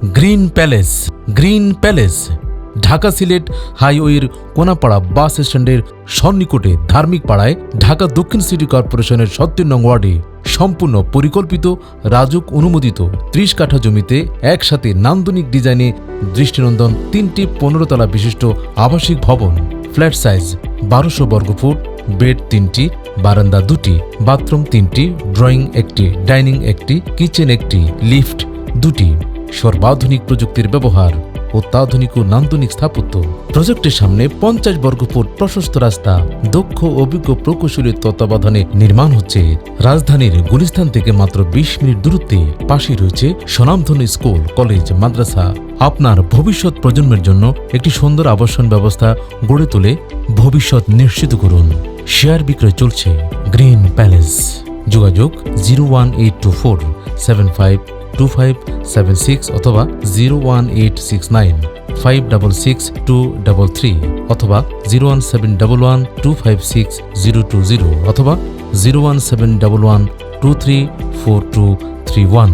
Green palace green palace, Dhaka Sylhet হাইওয়ের কোনাপাড়া বাস স্ট্যান্ডের সন্নিকটে ধার্মিক পাড়ায় ঢাকা দক্ষিণ সিটি কর্পোরেশনের সত্তর নং ওয়ার্ডে সম্পূর্ণ পরিকল্পিত, রাজুক অনুমোদিত ত্রিশ কাঠা জমিতে একসাথে নান্দনিক ডিজাইনে দৃষ্টিনন্দন তিনটি পনেরোতলা বিশিষ্ট আবাসিক ভবন, ফ্ল্যাট সাইজ বারোশো বর্গফুট বেড তিনটি, বারান্দা দুটি, বাথরুম তিনটি, ড্রয়িং একটি, ডাইনিং একটি, কিচেন একটি, লিফট দুটি। সর্বাধুনিক প্রযুক্তির ব্যবহার অত্যাধুনিক ও নান্দনিক স্থাপত্য। প্রজেক্টের সামনে পঞ্চাশ বর্গফুট প্রশস্ত রাস্তা, দক্ষ অভিজ্ঞ প্রকৌশলীর তত্ত্বাবধানে নির্মাণ হচ্ছে। রাজধানীর গুলিস্তান থেকে মাত্র বিশ মিনিট দূরত্বে পাশে রয়েছে স্বনামধন্য স্কুল, কলেজ, মাদ্রাসা। আপনার ভবিষ্যৎ প্রজন্মের জন্য একটি সুন্দর আবাসন ব্যবস্থা গড়ে তুলে ভবিষ্যৎ নিশ্চিত করুন। শেয়ার বিক্রয় চলছে। Green palace. যোগাযোগ zero one eight two four seven five two five seven six অথবা zero one eight six nine five double six two double three অথবা zero one seven double one two five six zero two zero অথবা zero one seven double one two three four two three one